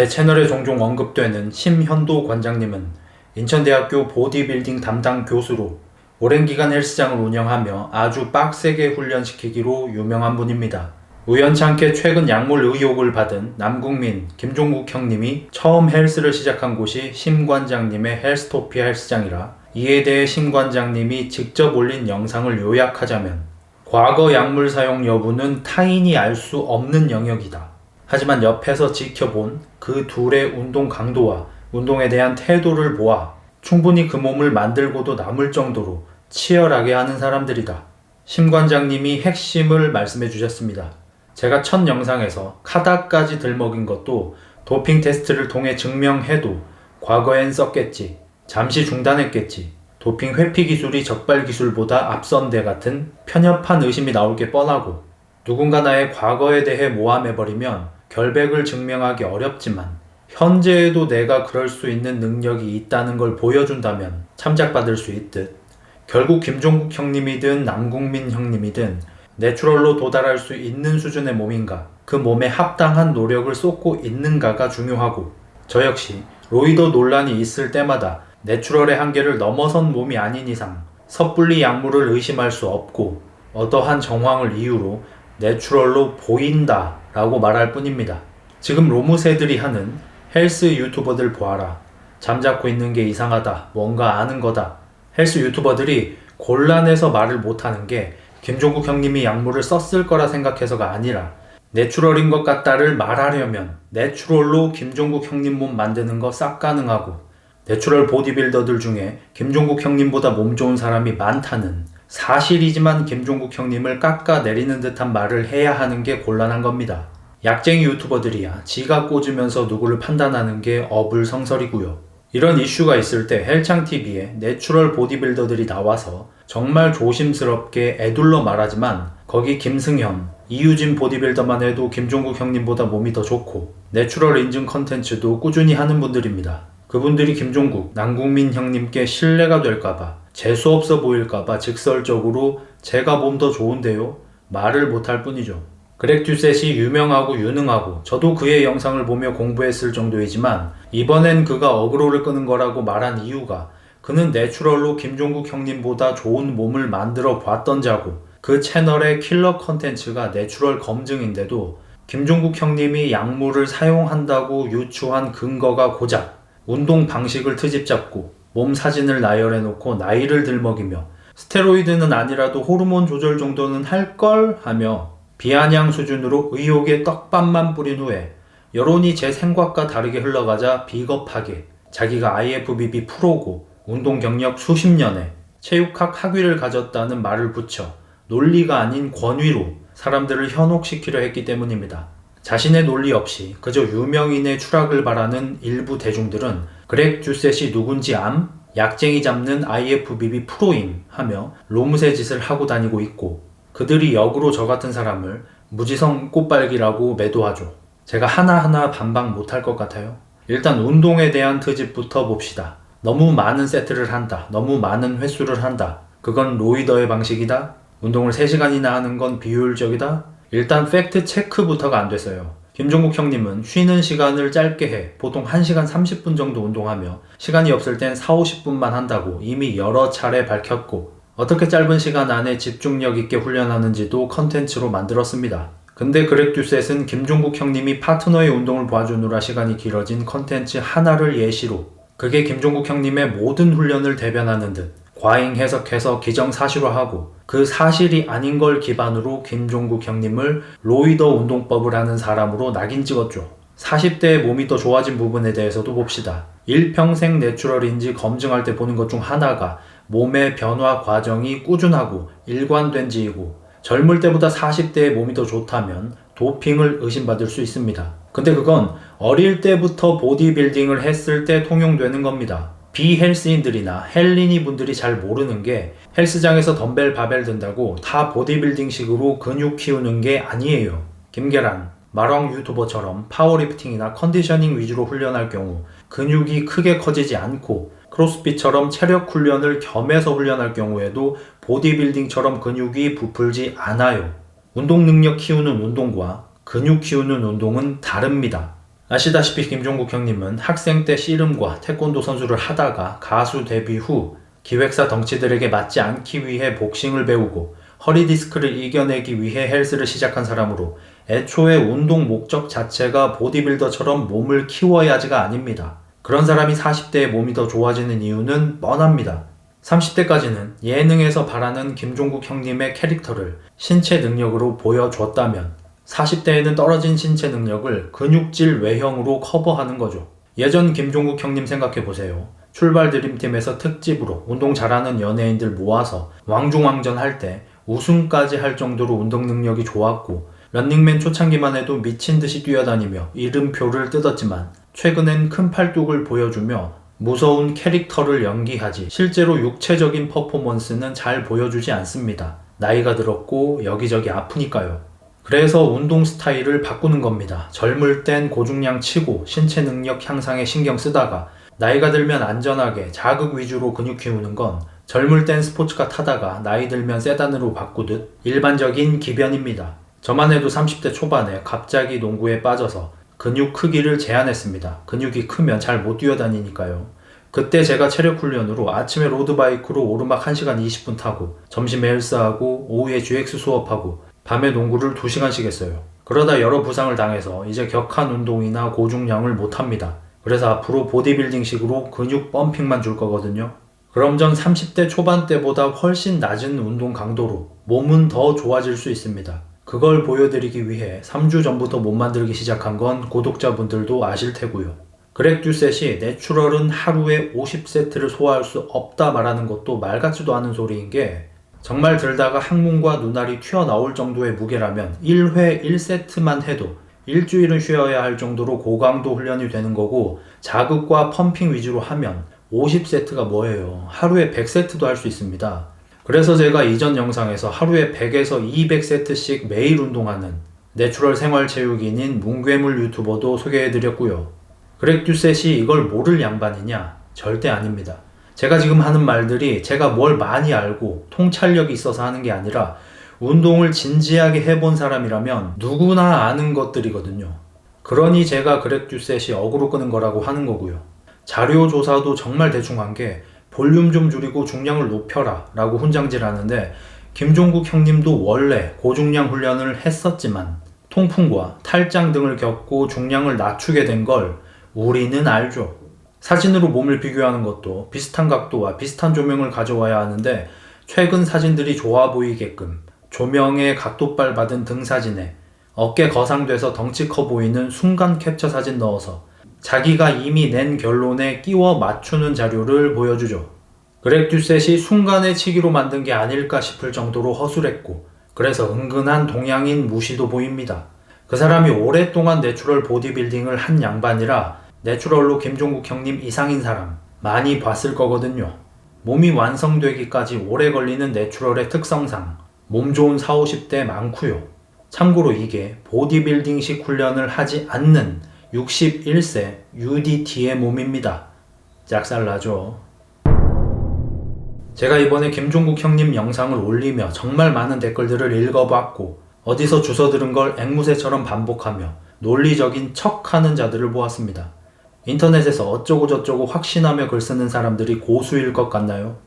제 채널에 종종 언급되는 심현도 관장님은 인천대학교 보디빌딩 담당 교수로 오랜 기간 헬스장을 운영하며 아주 빡세게 훈련시키기로 유명한 분입니다. 우연찮게 최근 약물 의혹을 받은 남국민, 김종국 형님이 처음 헬스를 시작한 곳이 심 관장님의 헬스토피아 헬스장이라 이에 대해 심 관장님이 직접 올린 영상을 요약하자면 과거 약물 사용 여부는 타인이 알 수 없는 영역이다. 하지만 옆에서 지켜본 그 둘의 운동 강도와 운동에 대한 태도를 보아 충분히 그 몸을 만들고도 남을 정도로 치열하게 하는 사람들이다. 심 관장님이 핵심을 말씀해 주셨습니다. 제가 첫 영상에서 카다까지 들먹인 것도 도핑 테스트를 통해 증명해도 과거엔 썼겠지. 잠시 중단했겠지. 도핑 회피 기술이 적발 기술보다 앞선 데 같은 편협한 의심이 나올 게 뻔하고 누군가 나의 과거에 대해 모함해버리면 결백을 증명하기 어렵지만 현재에도 내가 그럴 수 있는 능력이 있다는 걸 보여준다면 참작받을 수 있듯 결국 김종국 형님이든 남국민 형님이든 내추럴로 도달할 수 있는 수준의 몸인가 그 몸에 합당한 노력을 쏟고 있는가가 중요하고 저 역시 로이더 논란이 있을 때마다 내추럴의 한계를 넘어선 몸이 아닌 이상 섣불리 약물을 의심할 수 없고 어떠한 정황을 이유로 내추럴로 보인다 라고 말할 뿐입니다. 지금 로무새들이 하는 헬스 유튜버들 보아라. 잠자코 있는 게 이상하다. 뭔가 아는 거다. 헬스 유튜버들이 곤란해서 말을 못하는 게 김종국 형님이 약물을 썼을 거라 생각해서가 아니라 내추럴인 것 같다를 말하려면 내추럴로 김종국 형님 몸 만드는 거 싹 가능하고 내추럴 보디빌더들 중에 김종국 형님보다 몸 좋은 사람이 많다는 사실이지만 김종국 형님을 깎아내리는 듯한 말을 해야 하는 게 곤란한 겁니다. 약쟁이 유튜버들이야 지가 꽂으면서 누구를 판단하는 게 어불성설이고요. 이런 이슈가 있을 때 헬창TV에 내추럴 보디빌더들이 나와서 정말 조심스럽게 애둘러 말하지만 거기 김승현, 이유진 보디빌더만 해도 김종국 형님보다 몸이 더 좋고 내추럴 인증 컨텐츠도 꾸준히 하는 분들입니다. 그분들이 김종국, 남국민 형님께 신뢰가 될까봐 재수없어 보일까봐 직설적으로 제가 몸 더 좋은데요? 말을 못할 뿐이죠. 그렉 듀셋이 유명하고 유능하고 저도 그의 영상을 보며 공부했을 정도이지만 이번엔 그가 어그로를 끄는 거라고 말한 이유가 그는 내추럴로 김종국 형님보다 좋은 몸을 만들어 봤던 자고 그 채널의 킬러 컨텐츠가 내추럴 검증인데도 김종국 형님이 약물을 사용한다고 유추한 근거가 고작 운동 방식을 트집 잡고 몸 사진을 나열해 놓고 나이를 들먹이며 스테로이드는 아니라도 호르몬 조절 정도는 할 걸 하며 비아냥 수준으로 의혹의 떡밥만 뿌린 후에 여론이 제 생각과 다르게 흘러가자 비겁하게 자기가 IFBB 프로고 운동 경력 수십 년에 체육학 학위를 가졌다는 말을 붙여 논리가 아닌 권위로 사람들을 현혹시키려 했기 때문입니다. 자신의 논리 없이 그저 유명인의 추락을 바라는 일부 대중들은 그렉 듀셋이 누군지 암? 약쟁이 잡는 IFBB 프로임 하며 로무새 짓을 하고 다니고 있고 그들이 역으로 저 같은 사람을 무지성 꽃발기라고 매도하죠. 제가 하나하나 반박 못할 것 같아요. 일단 운동에 대한 트집부터 봅시다. 너무 많은 세트를 한다. 너무 많은 횟수를 한다. 그건 로이더의 방식이다. 운동을 3시간이나 하는 건 비효율적이다. 일단 팩트 체크부터가 안 됐어요. 김종국 형님은 쉬는 시간을 짧게 해 보통 1시간 30분 정도 운동하며 시간이 없을 땐 4, 50분만 한다고 이미 여러 차례 밝혔고 어떻게 짧은 시간 안에 집중력 있게 훈련하는지도 컨텐츠로 만들었습니다. 근데 그렉 듀셋은 김종국 형님이 파트너의 운동을 봐주느라 시간이 길어진 컨텐츠 하나를 예시로 그게 김종국 형님의 모든 훈련을 대변하는 듯 과잉 해석해서 기정사실화하고 그 사실이 아닌 걸 기반으로 김종국 형님을 로이더 운동법을 하는 사람으로 낙인 찍었죠. 40대에 몸이 더 좋아진 부분에 대해서도 봅시다. 일평생 내추럴인지 검증할 때 보는 것 중 하나가 몸의 변화 과정이 꾸준하고 일관된 지이고 젊을 때보다 40대에 몸이 더 좋다면 도핑을 의심받을 수 있습니다. 근데 그건 어릴 때부터 보디빌딩을 했을 때 통용되는 겁니다. 비헬스인들이나 헬리니 분들이 잘 모르는 게 헬스장에서 덤벨 바벨 든다고 다 보디빌딩식으로 근육 키우는 게 아니에요. 김계란, 마왕 유튜버처럼 파워리프팅이나 컨디셔닝 위주로 훈련할 경우 근육이 크게 커지지 않고 크로스핏처럼 체력 훈련을 겸해서 훈련할 경우에도 보디빌딩처럼 근육이 부풀지 않아요. 운동 능력 키우는 운동과 근육 키우는 운동은 다릅니다. 아시다시피 김종국 형님은 학생 때 씨름과 태권도 선수를 하다가 가수 데뷔 후 기획사 덩치들에게 맞지 않기 위해 복싱을 배우고 허리 디스크를 이겨내기 위해 헬스를 시작한 사람으로 애초에 운동 목적 자체가 보디빌더처럼 몸을 키워야지가 아닙니다. 그런 사람이 40대에 몸이 더 좋아지는 이유는 뻔합니다. 30대까지는 예능에서 바라는 김종국 형님의 캐릭터를 신체 능력으로 보여줬다면 40대에는 떨어진 신체 능력을 근육질 외형으로 커버하는 거죠. 예전 김종국 형님 생각해 보세요. 출발 드림팀에서 특집으로 운동 잘하는 연예인들 모아서 왕중왕전 할 때 우승까지 할 정도로 운동 능력이 좋았고 런닝맨 초창기만 해도 미친 듯이 뛰어다니며 이름표를 뜯었지만 최근엔 큰 팔뚝을 보여주며 무서운 캐릭터를 연기하지 실제로 육체적인 퍼포먼스는 잘 보여주지 않습니다. 나이가 들었고 여기저기 아프니까요. 그래서 운동 스타일을 바꾸는 겁니다. 젊을 땐 고중량 치고 신체 능력 향상에 신경 쓰다가 나이가 들면 안전하게 자극 위주로 근육 키우는 건 젊을 땐 스포츠카 타다가 나이 들면 세단으로 바꾸듯 일반적인 기변입니다. 저만 해도 30대 초반에 갑자기 농구에 빠져서 근육 크기를 제한했습니다. 근육이 크면 잘 못 뛰어다니니까요. 그때 제가 체력 훈련으로 아침에 로드바이크로 오르막 1시간 20분 타고 점심에 헬스하고 오후에 GX 수업하고 밤에 농구를 2시간씩 했어요. 그러다 여러 부상을 당해서 이제 격한 운동이나 고중량을 못합니다. 그래서 앞으로 보디빌딩식으로 근육 펌핑만 줄 거거든요. 그럼 전 30대 초반 때보다 훨씬 낮은 운동 강도로 몸은 더 좋아질 수 있습니다. 그걸 보여드리기 위해 3주 전부터 몸 만들기 시작한 건 구독자분들도 아실 테고요. 그렉 듀셋이 내추럴은 하루에 50세트를 소화할 수 없다 말하는 것도 말 같지도 않은 소리인 게 정말 들다가 항문과 눈알이 튀어나올 정도의 무게라면 1회 1세트만 해도 일주일은 쉬어야 할 정도로 고강도 훈련이 되는 거고 자극과 펌핑 위주로 하면 50세트가 뭐예요. 하루에 100세트도 할 수 있습니다. 그래서 제가 이전 영상에서 하루에 100에서 200세트씩 매일 운동하는 내추럴 생활 체육인인 뭉괴물 유튜버도 소개해드렸고요. 그렉 듀셋이 이걸 모를 양반이냐? 절대 아닙니다. 제가 지금 하는 말들이 제가 뭘 많이 알고 통찰력이 있어서 하는 게 아니라 운동을 진지하게 해본 사람이라면 누구나 아는 것들이거든요. 그러니 제가 그렉 듀셋이 어그로 끄는 거라고 하는 거고요. 자료 조사도 정말 대충 한 게 볼륨 좀 줄이고 중량을 높여라 라고 훈장질 하는데 김종국 형님도 원래 고중량 훈련을 했었지만 통풍과 탈장 등을 겪고 중량을 낮추게 된 걸 우리는 알죠. 사진으로 몸을 비교하는 것도 비슷한 각도와 비슷한 조명을 가져와야 하는데 최근 사진들이 좋아 보이게끔 조명에 각도빨 받은 등 사진에 어깨 거상돼서 덩치 커 보이는 순간 캡처 사진 넣어서 자기가 이미 낸 결론에 끼워 맞추는 자료를 보여주죠. 그렉 듀셋이 순간의 치기로 만든 게 아닐까 싶을 정도로 허술했고 그래서 은근한 동양인 무시도 보입니다. 그 사람이 오랫동안 내추럴 보디빌딩을 한 양반이라 내추럴로 김종국 형님 이상인 사람 많이 봤을 거거든요. 몸이 완성되기까지 오래 걸리는 내추럴의 특성상 몸 좋은 4, 50대 많고요. 참고로 이게 보디빌딩식 훈련을 하지 않는 61세 UDT의 몸입니다. 짝살나죠. 제가 이번에 김종국 형님 영상을 올리며 정말 많은 댓글들을 읽어봤고 어디서 주워 들은 걸 앵무새처럼 반복하며 논리적인 척 하는 자들을 보았습니다. 인터넷에서 어쩌고저쩌고 확신하며 글 쓰는 사람들이 고수일 것 같나요?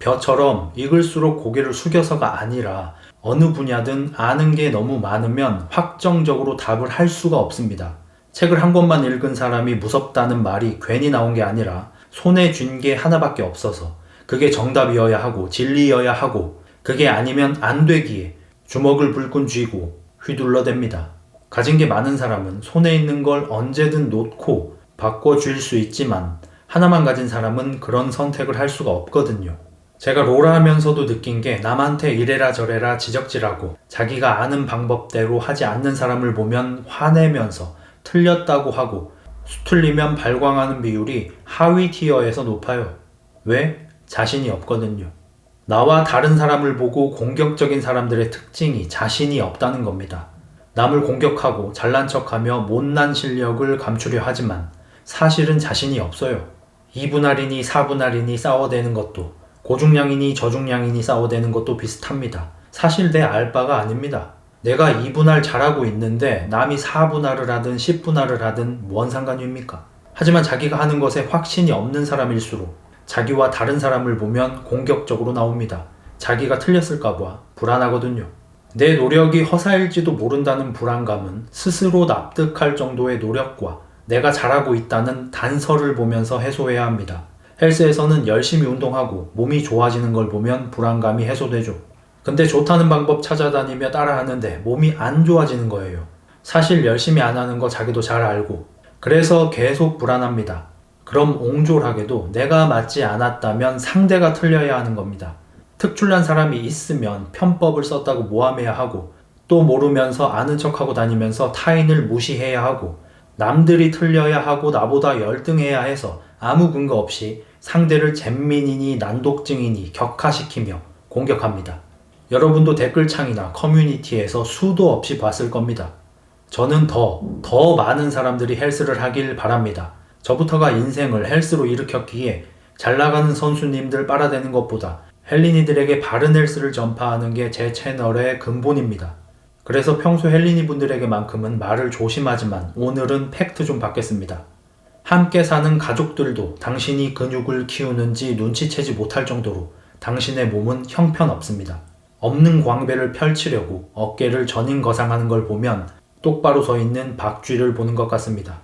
벼처럼 읽을수록 고개를 숙여서가 아니라 어느 분야든 아는 게 너무 많으면 확정적으로 답을 할 수가 없습니다. 책을 한 권만 읽은 사람이 무섭다는 말이 괜히 나온 게 아니라 손에 쥔 게 하나밖에 없어서 그게 정답이어야 하고 진리여야 하고 그게 아니면 안 되기에 주먹을 불끈 쥐고 휘둘러댑니다. 가진 게 많은 사람은 손에 있는 걸 언제든 놓고 바꿔 줄 수 있지만 하나만 가진 사람은 그런 선택을 할 수가 없거든요. 제가 로라 하면서도 느낀 게 남한테 이래라 저래라 지적질하고 자기가 아는 방법대로 하지 않는 사람을 보면 화내면서 틀렸다고 하고 수틀리면 발광하는 비율이 하위 티어에서 높아요. 왜? 자신이 없거든요. 나와 다른 사람을 보고 공격적인 사람들의 특징이 자신이 없다는 겁니다. 남을 공격하고 잘난 척하며 못난 실력을 감추려 하지만 사실은 자신이 없어요. 2분할이니 4분할이니 싸워대는 것도 고중량이니 저중량이니 싸워대는 것도 비슷합니다. 사실 내 알바가 아닙니다. 내가 2분할 잘하고 있는데 남이 4분할을 하든 10분할을 하든 뭔 상관입니까? 하지만 자기가 하는 것에 확신이 없는 사람일수록 자기와 다른 사람을 보면 공격적으로 나옵니다. 자기가 틀렸을까봐 불안하거든요. 내 노력이 허사일지도 모른다는 불안감은 스스로 납득할 정도의 노력과 내가 잘하고 있다는 단서를 보면서 해소해야 합니다. 헬스에서는 열심히 운동하고 몸이 좋아지는 걸 보면 불안감이 해소되죠. 근데 좋다는 방법 찾아다니며 따라하는데 몸이 안 좋아지는 거예요. 사실 열심히 안 하는 거 자기도 잘 알고. 그래서 계속 불안합니다. 그럼 옹졸하게도 내가 맞지 않았다면 상대가 틀려야 하는 겁니다. 특출난 사람이 있으면 편법을 썼다고 모함해야 하고 또 모르면서 아는 척하고 다니면서 타인을 무시해야 하고 남들이 틀려야 하고 나보다 열등해야 해서 아무 근거 없이 상대를 잼민이니 난독증이니 격화시키며 공격합니다. 여러분도 댓글창이나 커뮤니티에서 수도 없이 봤을 겁니다. 저는 더, 더 많은 사람들이 헬스를 하길 바랍니다. 저부터가 인생을 헬스로 일으켰기에 잘 나가는 선수님들 빨아대는 것보다 헬린이들에게 바른 헬스를 전파하는 게 제 채널의 근본입니다. 그래서 평소 헬린이 분들에게만큼은 말을 조심하지만 오늘은 팩트 좀 받겠습니다. 함께 사는 가족들도 당신이 근육을 키우는지 눈치채지 못할 정도로 당신의 몸은 형편없습니다. 없는 광배를 펼치려고 어깨를 전인거상하는 걸 보면 똑바로 서 있는 박쥐를 보는 것 같습니다.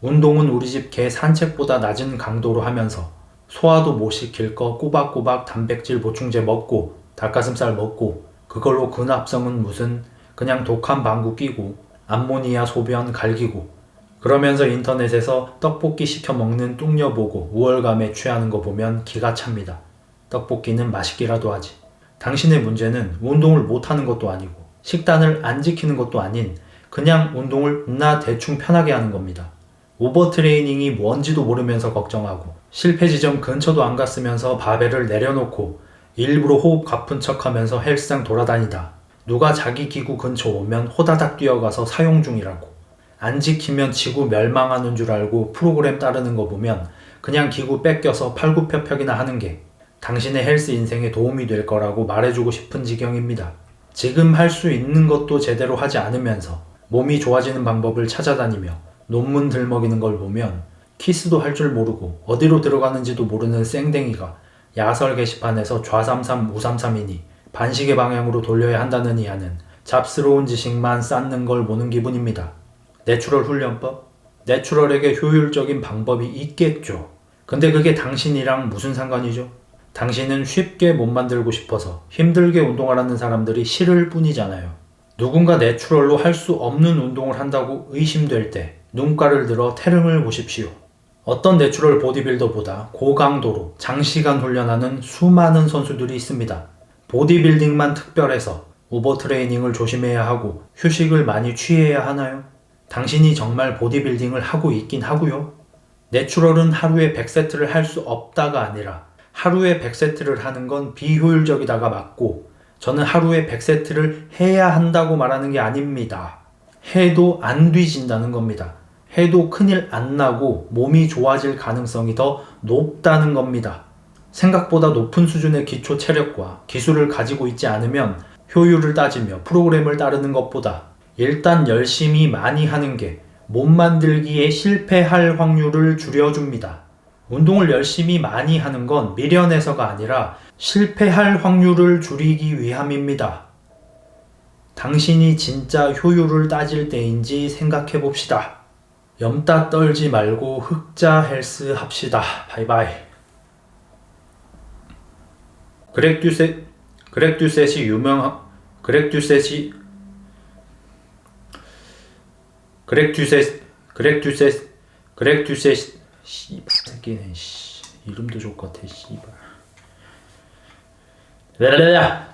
운동은 우리 집 개 산책보다 낮은 강도로 하면서 소화도 못 시킬 거 꼬박꼬박 단백질 보충제 먹고 닭가슴살 먹고 그걸로 근합성은 무슨 그냥 독한 방구 끼고 암모니아 소변 갈기고 그러면서 인터넷에서 떡볶이 시켜 먹는 뚱녀 보고 우월감에 취하는 거 보면 기가 찹니다. 떡볶이는 맛있기라도 하지. 당신의 문제는 운동을 못하는 것도 아니고 식단을 안 지키는 것도 아닌 그냥 운동을 나 대충 편하게 하는 겁니다. 오버트레이닝이 뭔지도 모르면서 걱정하고 실패 지점 근처도 안 갔으면서 바벨을 내려놓고 일부러 호흡 가쁜 척 하면서 헬스장 돌아다니다 누가 자기 기구 근처 오면 호다닥 뛰어가서 사용 중이라고 안 지키면 지구 멸망하는 줄 알고 프로그램 따르는 거 보면 그냥 기구 뺏겨서 팔굽혀펴기나 하는 게 당신의 헬스 인생에 도움이 될 거라고 말해주고 싶은 지경입니다. 지금 할 수 있는 것도 제대로 하지 않으면서 몸이 좋아지는 방법을 찾아다니며 논문 들먹이는 걸 보면 키스도 할 줄 모르고 어디로 들어가는지도 모르는 쌩댕이가 야설 게시판에서 좌삼삼 우삼삼이니 반시계 방향으로 돌려야 한다는 이하는 잡스러운 지식만 쌓는 걸 보는 기분입니다. 내추럴 훈련법? 내추럴에게 효율적인 방법이 있겠죠. 근데 그게 당신이랑 무슨 상관이죠? 당신은 쉽게 못 만들고 싶어서 힘들게 운동하라는 사람들이 싫을 뿐이잖아요. 누군가 내추럴로 할 수 없는 운동을 한다고 의심될 때 눈가를 들어 태릉을 보십시오. 어떤 내추럴 보디빌더보다 고강도로 장시간 훈련하는 수많은 선수들이 있습니다. 보디빌딩만 특별해서 오버트레이닝을 조심해야 하고 휴식을 많이 취해야 하나요? 당신이 정말 보디빌딩을 하고 있긴 하고요. 내추럴은 하루에 100세트를 할 수 없다가 아니라 하루에 100세트를 하는 건 비효율적이다가 맞고 저는 하루에 100세트를 해야 한다고 말하는 게 아닙니다. 해도 안 뒤진다는 겁니다. 해도 큰일 안 나고 몸이 좋아질 가능성이 더 높다는 겁니다. 생각보다 높은 수준의 기초 체력과 기술을 가지고 있지 않으면 효율을 따지며 프로그램을 따르는 것보다 일단 열심히 많이 하는 게 몸 만들기에 실패할 확률을 줄여줍니다. 운동을 열심히 많이 하는 건 미련해서가 아니라 실패할 확률을 줄이기 위함입니다. 당신이 진짜 효율을 따질 때인지 생각해 봅시다. 염따 떨지 말고 흑자 헬스 합시다. 바이바이. 그렉 듀셋, 그렉 듀셋이 유명, 그렉 듀셋이, 그렉 듀셋, 그렉 듀셋, 그렉 듀셋, 씨발 새끼네, 씨. 이름도 좋을 것 같아, 씨발. 라라라